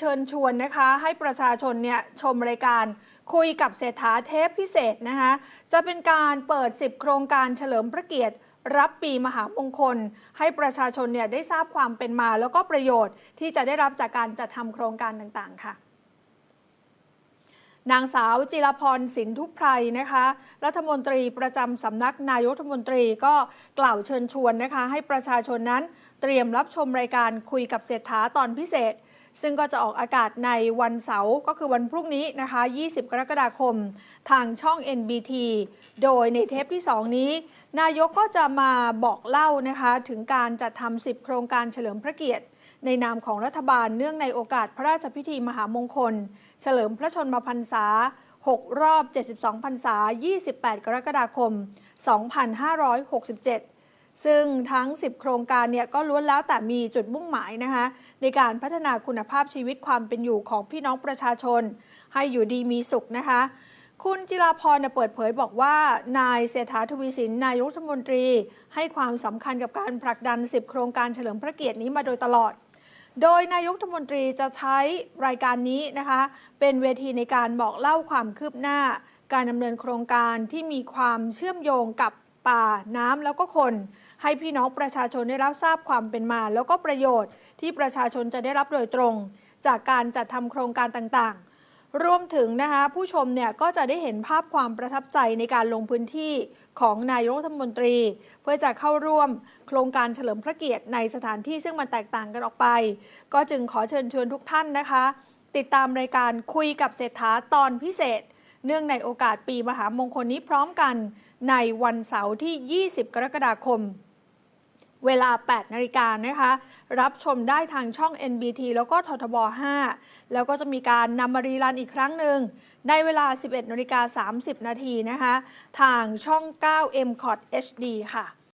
เชิญชวนนะคะให้ประชาชนเนี่ยชมรายการคุยกับเศรษฐาเทปพิเศษนะคะจะเป็นการเปิด 10 โครงการเฉลิมพระเกียรติรับปีมหามงคล ให้ประชาชนเนี่ยได้ทราบความเป็นมาแล้วก็ประโยชน์ที่จะได้รับจากการจัดทำโครงการต่างๆ ค่ะนางสาวจิรพรสินทุพไพรนะคะ รัฐมนตรีประจำสำนักนายกรัฐมนตรีก็กล่าวเชิญชวนนะคะ ให้ประชาชนนั้นเตรียมรับชมรายการคุยกับเศรษฐาตอนพิเศษ ซึ่งก็จะออกอากาศในวันเสาร์ก็คือวันพรุ่งนี้นะคะ 20 กรกฎาคม ทางช่อง NBT โดยในเทปที่ 2 นี้ นายกก็จะมาบอกเล่านะคะถึงการจัดทำ 10 โครงการเฉลิมพระเกียรติ ในนามของรัฐบาลเนื่องในโอกาสพระราชพิธีมหามงคล เฉลิมพระชนมพรรษา 6 รอบ 72 พรรษา 28 กรกฎาคม 2567 ซึ่งทั้ง 10 โครงการเนี่ยก็ล้วนแล้วแต่มีจุดมุ่งหมายนะคะในการพัฒนาคุณภาพชีวิตความเป็นอยู่ของพี่น้องประชาชน ให้อยู่ดีมีสุขนะคะ คุณจิราพรเปิดเผยบอกว่า นายเศรษฐาทวีสินนายรัฐมนตรี ให้ความสำคัญกับการผลักดัน 10 โครงการเฉลิมพระเกียรตินี้มาโดยตลอด โดยนายกรัฐมนตรีจะใช้รายการนี้นะคะ เป็นเวทีในการบอกเล่าความคืบหน้า การดำเนินโครงการที่มีความเชื่อมโยงกับป่าน้ำแล้วก็คน ให้พี่น้องประชาชนได้รับทราบความเป็นมา แล้วก็ประโยชน์ที่ประชาชนจะได้รับโดยตรง จากการจัดทำโครงการต่างๆ รวมถึงนะคะผู้ชมเนี่ยก็จะได้เห็นภาพความประทับใจในการลงพื้นที่ของนายรัฐมนตรี เพื่อจะเข้าร่วมโครงการเฉลิมพระเกียรติในสถานที่ซึ่งมันแตกต่างกันออกไป ก็จึงขอเชิญชวนทุกท่านนะคะ ติดตามรายการคุยกับเศรษฐาตอนพิเศษ เนื่องในโอกาสปีมหามงคลนี้พร้อมกันในวันเสาร์ที่ 20 กรกฎาคม เวลา 8 นาฬิกานะคะ รับชมได้ทางช่อง NBT แล้วก็ททบ 5 แล้วก็จะมีการนำมารีรันอีกครั้งหนึ่งในเวลา 11นาฬิกา30 นาทีนะคะ ทางช่อง 9 m c o t HD ค่ะ